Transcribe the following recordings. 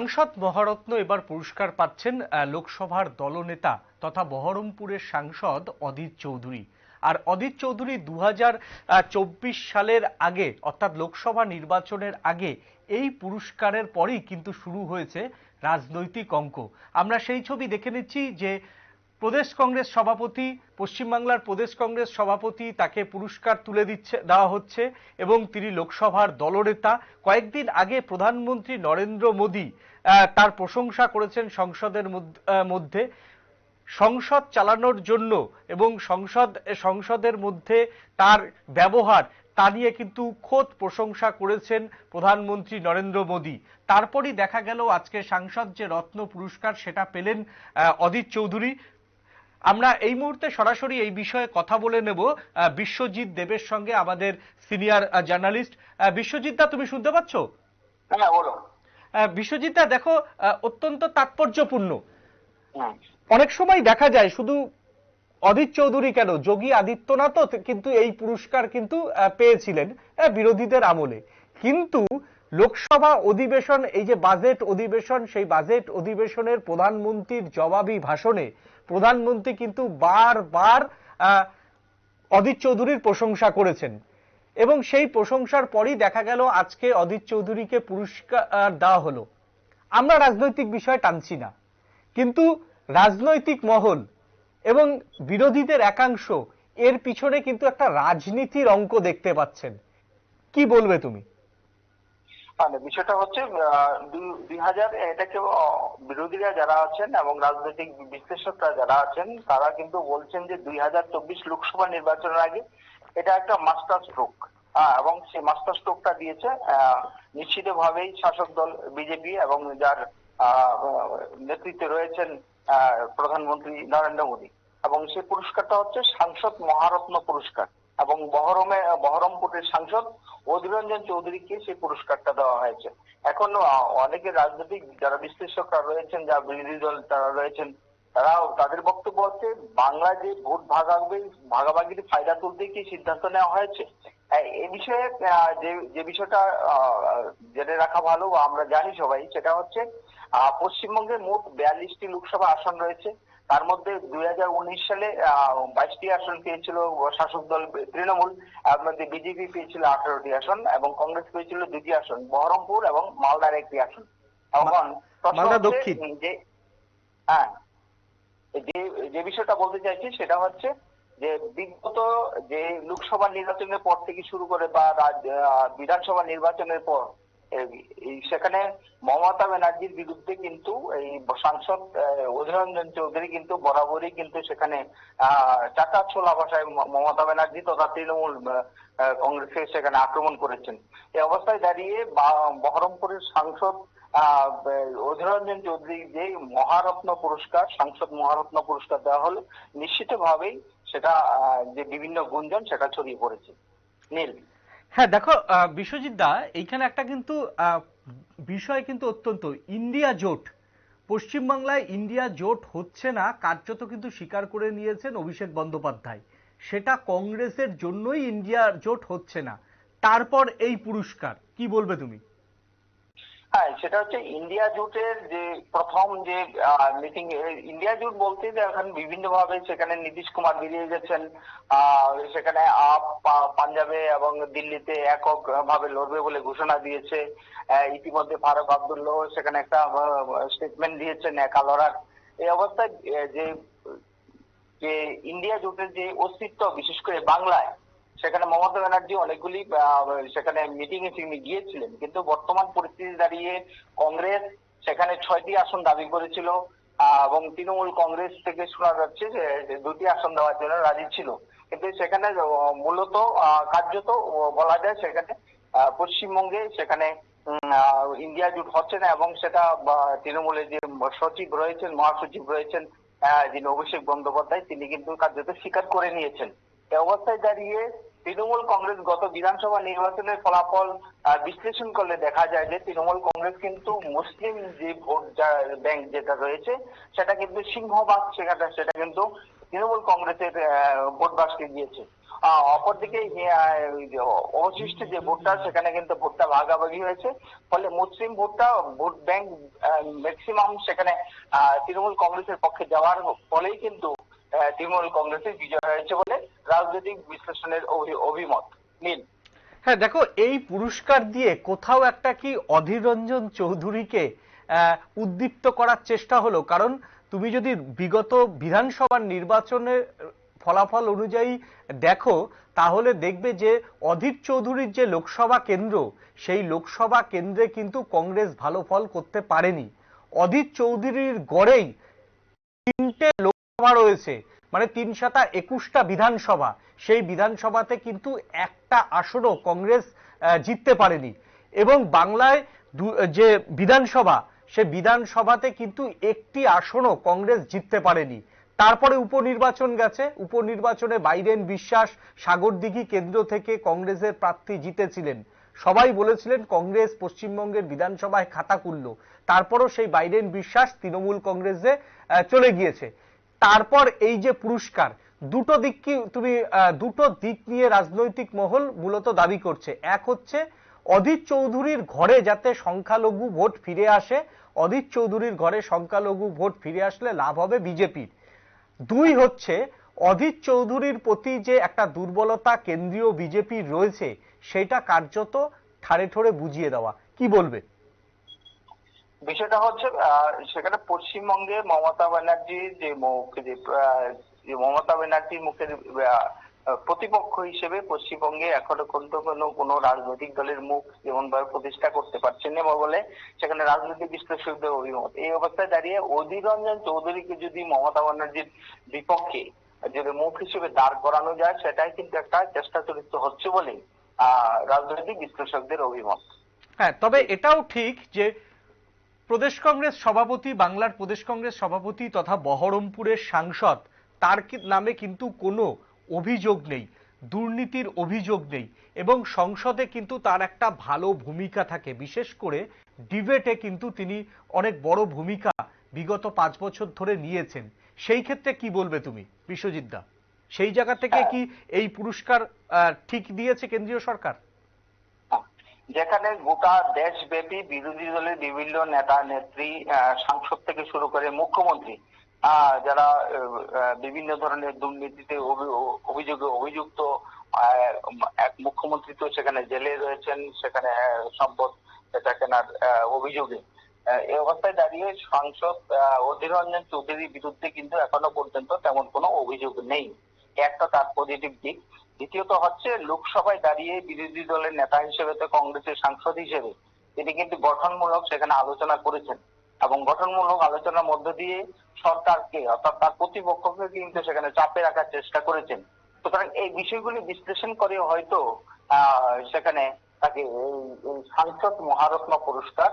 সাংসদ মহারত্ন এবার পুরস্কার পাচ্ছেন লোকসভার দলনেতা তথা বহরমপুরের সাংসদ অদিত চৌধুরী। আর অদিত চৌধুরী দু সালের আগে, অর্থাৎ লোকসভা নির্বাচনের আগে, এই পুরস্কারের পরেই কিন্তু শুরু হয়েছে রাজনৈতিক অঙ্ক। আমরা সেই ছবি দেখে নিচ্ছি যে প্রদেশ কংগ্রেস সভাপতি, পশ্চিমবাংলার প্রদেশ কংগ্রেস সভাপতি তাকে পুরস্কার তুলে দিচ্ছে, দেওয়া হচ্ছে এবং তিনি লোকসভার দলনেতা। কয়েকদিন আগে প্রধানমন্ত্রী নরেন্দ্র মোদী তার প্রশংসা করেছেন সংসদের মধ্য- সংসদ চালানোর জন্য এবং সংসদ সংসদের মধ্যে তার ব্যবহার, তা নিয়ে কিন্তু খোদ প্রশংসা করেছেন প্রধানমন্ত্রী নরেন্দ্র মোদী। তারপরই দেখা গেল আজকে সাংসদ যে রত্ন পুরস্কার সেটা পেলেন অদিত চৌধুরী। আমরা এই মুহূর্তে সরাসরি এই বিষয়ে কথা বলে নেব বিশ্বজিৎ দেবের সঙ্গে আমাদের সিনিয়র জার্নালিস্ট। বিশ্বজিৎ দা তুমি শুনতে পাচ্ছ? হ্যাঁ বলো। বিশ্বজিৎ দা দেখো অত্যন্ত তাৎপর্যপূর্ণ। অনেক সময় দেখা যায় শুধু অদিত চৌধুরী কেন যোগী আদিত্যনাথও কিন্তু এই পুরস্কার কিন্তু পেয়েছিলেন বিরোধীদের আমলে। কিন্তু লোকসভা অধিবেশন এই যে বাজেট অধিবেশন সেই বাজেট অধিবেশনের প্রধানমন্ত্রীর জবাবি ভাষণে প্রধানমন্ত্রী কিন্তু বারবার অদিত চৌধুরীর প্রশংসা করেছেন। এবং সেই প্রশংসার পরই দেখা গেল আজকে অদিত চৌধুরীকে পুরস্কার দেওয়া হলো। আমরা রাজনৈতিক বিষয় টানছি না। কিন্তু রাজনৈতিক মহল এবং বিরোধীদের একাংশ এর পিছনে কিন্তু একটা রাজনীতির অঙ্ক দেখতে পাচ্ছেন। কি বলবে তুমি? মানে বিষয়টা হচ্ছে দুই- হাজার এটাকে বিরোধীরা যারা আছেন এবং রাজনৈতিক বিশ্লেষকরা যারা আছেন তারা কিন্তু বলছেন যে দুই হাজার চব্বিশ লোকসভা নির্বাচনের আগে এটা একটা মাস্টার স্ট্রোক। এবং সেই মাস্টার স্ট্রোকটা দিয়েছে আহ, নিশ্চিতভাবেই শাসক দল বিজেপি এবং যার নেতৃত্বে রয়েছেন প্রধানমন্ত্রী নরেন্দ্র মোদী। এবং সেই পুরস্কারটা হচ্ছে সাংসদ মহারত্ন পুরস্কার। এবং বহরমে, বহরমপুরের সাংসদ অধীররঞ্জন চৌধুরীকে সেই পুরস্কারটা দেওয়া হয়েছে। এখন অনেকে রাজনৈতিক যারা বিশ্লেষকরা রয়েছেন, যারা বিরোধী দল তারা রয়েছেন, তারাও তাদের বক্তব্য হচ্ছে, বাংলায় যে ভোট ভাগাভাগি ভাগাভাগির ফায়দা তুলতে কি সিদ্ধান্ত নেওয়া হয়েছে? এই বিষয়ে যে যে বিষয়টা জেনে রাখা ভালো বা আমরা জানি সবাই, সেটা হচ্ছে পশ্চিমবঙ্গে মোট বিয়াল্লিশটি লোকসভা আসন রয়েছে। তার মধ্যে দুই হাজার উনিশ সালে বাইশটি আসন পেয়েছিল শাসক দল তৃণমূল মধ্যে বিজেপি পেয়েছিল আঠারোটি আসন এবং কংগ্রেস পেয়েছিল দুটি আসন বহরমপুর এবং মালদার একটি আসন এখন। যে হ্যাঁ যে যে বিষয়টা বলতে চাইছি সেটা হচ্ছে যে বিগত যে লোকসভা নির্বাচনের পর থেকে শুরু করে বা বিধানসভা নির্বাচনের পর সেখানে মমতা ব্যানার্জির বিরুদ্ধে কিন্তু এই সাংসদ অধীররঞ্জন চৌধুরী কিন্তু বরাবরই কিন্তু সেখানে চাকা ছোলা ভাষায় মমতা ব্যানার্জি তথা তৃণমূল কংগ্রেসকে সেখানে আক্রমণ করেছেন। এই অবস্থায় দাঁড়িয়ে বহরমপুরের সাংসদ অধীররঞ্জন চৌধুরী যে মহারত্ন পুরস্কার সাংসদ মহারত্ন পুরস্কার দেওয়া হলো নিশ্চিতভাবেই সেটা আহ, যে বিভিন্ন গুঞ্জন সেটা ছড়িয়ে পড়েছে। নীল। হ্যাঁ দেখো বিশ্বজিৎ দা, এইখানে একটা কিন্তু বিষয় কিন্তু অত্যন্ত। ইন্ডিয়া জোট। পশ্চিমবাংলায় ইন্ডিয়া জোট হচ্ছে না, কার্যত কিন্তু স্বীকার করে নিয়েছেন অভিষেক বন্দ্যোপাধ্যায়। সেটা কংগ্রেসের জন্যই ইন্ডিয়া জোট হচ্ছে না। তারপর এই পুরস্কার, কি বলবে তুমি? হ্যাঁ সেটা হচ্ছে ইন্ডিয়া জুটের যে প্রথম যে মিটিং ইন্ডিয়া জুট বলতে যে এখন বিভিন্ন ভাবে সেখানে নীতিশ কুমার বেরিয়ে গেছেন সেখানে আপ পাঞ্জাবে এবং দিল্লিতে একক ভাবে লড়বে বলে ঘোষণা দিয়েছে। ইতিমধ্যে ফারুক আবদুল্লাহ সেখানে একটা স্টেটমেন্ট দিয়েছেন, একা লড়ার। এই অবস্থায় যে যে ইন্ডিয়া জোটের যে অস্তিত্ব, বিশেষ করে বাংলায় সেখানে মমতা ব্যানার্জি অনেকগুলি সেখানে মিটিং এ তিনি গিয়েছিলেন। কিন্তু বর্তমান পরিস্থিতি দাঁড়িয়ে কংগ্রেস সেখানে ছয়টি আসন দাবি করেছিল এবং তৃণমূল কংগ্রেস থেকে শোনা যাচ্ছে যে দুটি আসন দেওয়ার জন্য রাজি ছিল। কিন্তু সেখানে মূলত কার্যত বলা যায় সেখানে পশ্চিমবঙ্গে সেখানে ইন্ডিয়া জুট হচ্ছে না এবং সেটা তৃণমূলের যে সচিব রয়েছেন, মহাসচিব রয়েছেন যিনি অভিষেক বন্দ্যোপাধ্যায়, তিনি কিন্তু কার্যত স্বীকার করে নিয়েছেন। এই অবস্থায় দাঁড়িয়ে তৃণমূল কংগ্রেস গত বিধানসভা নির্বাচনের ফলাফল বিশ্লেষণ করলে দেখা যায় যে তৃণমূল কংগ্রেস কিন্তু মুসলিম যে ভোট ব্যাংক যেটা রয়েছে, সেটা কিন্তু সিংহভাগ সেখানে সেটা কিন্তু তৃণমূল কংগ্রেসের ভোট বাক্সে গিয়েছে অপরদিকে অবশিষ্ট যে ভোটটা, সেখানে কিন্তু ভোটটা ভাগাভাগি হয়েছে। ফলে মুসলিম ভোটটা, ভোট ব্যাংক ম্যাক্সিমাম সেখানে তৃণমূল কংগ্রেসের পক্ষে যাওয়ার ফলেই কিন্তু তৃণমূল কংগ্রেসের বিজয় হয়েছে রাজনৈতিক বিশ্লেষণের অভিমত। নীল। হ্যাঁ দেখো, এই পুরস্কার দিয়ে কোথাও একটা কি অধীর রঞ্জন চৌধুরীকে উদ্দীপ্ত করার চেষ্টা হলো? কারণ তুমি যদি বিগত বিধানসভার নির্বাচনের ফলাফল অনুযায়ী দেখো, তাহলে দেখবে যে অধীর চৌধুরীর যে লোকসভা কেন্দ্র, সেই লোকসভা কেন্দ্রে কিন্তু কংগ্রেস ভালো ফল করতে পারেনি। অধীর চৌধুরীর গড়েই তিনটে লোকসভা রয়েছে। মানে তিন সাতা একুশটা বিধানসভা। সেই বিধানসভাতে কিন্তু একটা আসনও কংগ্রেস জিততে পারেনি। এবং বাংলায় যে বিধানসভা, সে বিধানসভাতে কিন্তু একটি আসনও কংগ্রেস জিততে পারেনি। তারপরে উপনির্বাচন গেছে। উপনির্বাচনে বাইরেন বিশ্বাস, সাগরদিঘি কেন্দ্র থেকে কংগ্রেসের প্রার্থী জিতেছিলেন। সবাই বলেছিলেন কংগ্রেস পশ্চিমবঙ্গের বিধানসভায় খাতা খুলল। তারপরও সেই বাইরেন বিশ্বাস, তৃণমূল কংগ্রেসে চলে গিয়েছে। তারপর এই যে পুরস্কার, দুটো দিক কি তুমি দুটো দিক নিয়ে রাজনৈতিক মহল মূলত দাবি করছে। এক হচ্ছে অধীর চৌধুরীর ঘরে যাতে সংখ্যালঘু ভোট ফিরে আসে, অধীর চৌধুরীর ঘরে সংখ্যালঘু ভোট ফিরে আসলে লাভ হবে বিজেপির। দুই হচ্ছে অধীর চৌধুরীর প্রতি যে একটা দুর্বলতা কেন্দ্রীয় বিজেপির রয়েছে, সেটা কার্যত ঠাড়ে ঠোড়ে বুঝিয়ে দেওয়া। কি বলবে? বিষয়টা হচ্ছে সেখানে পশ্চিমবঙ্গে মমতা ব্যানার্জির যে যে মমতা ব্যানার্জির মুখের প্রতিপক্ষ হিসেবে পশ্চিমবঙ্গে এখনও কিন্তু কোনো কোনো রাজনৈতিক দলের মুখ যেমন ভাবে প্রতিষ্ঠা করতে পারছেন না বলে সেখানে রাজনৈতিক বিশ্লেষকদের অভিমত। এই অবস্থায় দাঁড়িয়ে অধীর রঞ্জন চৌধুরীকে যদি মমতা ব্যানার্জির বিপক্ষে যদি মুখ হিসেবে দাঁড় করানো যায়, সেটাই কিন্তু একটা চেষ্টা চরিত্র হচ্ছে বলে রাজনৈতিক বিশ্লেষকদের অভিমত। হ্যাঁ তবে এটাও ঠিক যে প্রদেশ কংগ্রেস সভাপতি, বাংলার প্রদেশ কংগ্রেস সভাপতি তথা বহরমপুরের সাংসদ, তার নামে কিন্তু কোনো অভিযোগ নেই, দুর্নীতির অভিযোগ নেই এবং সংসদে কিন্তু তার একটা ভালো ভূমিকা থাকে। বিশেষ করে ডিবেটে কিন্তু তিনি অনেক বড় ভূমিকা বিগত পাঁচ বছর ধরে নিয়েছেন। সেই ক্ষেত্রে কি বলবে তুমি, বিশ্বজিৎ দা? সেই জায়গা থেকে কি এই পুরস্কার ঠিক দিয়েছে কেন্দ্রীয় সরকার? যেখানে গোটা দেশব্যাপী বিরোধী দলের বিভিন্ন নেতা, নেত্রী সাংসদ থেকে শুরু করে মুখ্যমন্ত্রী যারা বিভিন্ন ধরনের দুর্নীতিতে অভিযোগে অভিযুক্ত এক মুখ্যমন্ত্রী তো সেখানে জেলে রয়েছেন, সেখানে সম্পদ এটা কেনার অভিযোগে। এই অবস্থায় দাঁড়িয়ে সাংসদ অধীর রঞ্জন চৌধুরীর বিরুদ্ধে কিন্তু এখনও পর্যন্ত তেমন কোনো অভিযোগ নেই। একটা তার পজিটিভ দিক। দ্বিতীয়ত হচ্ছে লোকসভায় দাঁড়িয়ে বিরোধী দলের নেতা হিসেবে তো কংগ্রেসের সাংসদ হিসেবে তিনি কিন্তু গঠনমূলক সেখানে আলোচনা করেছেন এবং গঠনমূলক আলোচনার মধ্য দিয়ে সরকারকে অর্থাৎ তার প্রতিপক্ষকে কিন্তু সেখানে চাপে রাখার চেষ্টা করেছেন। সুতরাং এই বিষয়গুলি বিশ্লেষণ করে হয়তো সেখানে তাকে সাংসদ মহারত্ন পুরস্কার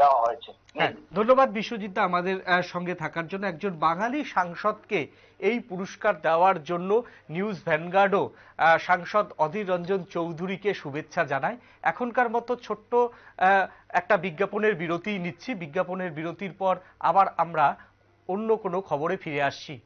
দেওয়া হয়েছে। হ্যাঁ ধন্যবাদ বিশ্বজিৎ আমাদের সঙ্গে থাকার জন্য। একজন বাঙালি সাংসদকে এই পুরস্কার দেওয়ার জন্য নিউজ ভ্যানগার্ডও সাংসদ অধীর রঞ্জন চৌধুরীকে শুভেচ্ছা জানায়। এখনকার মতো ছোট্ট একটা বিজ্ঞাপনের বিরতি নিচ্ছি। বিজ্ঞাপনের বিরতির পর আবার আমরা অন্য কোনো খবরে ফিরে আসছি।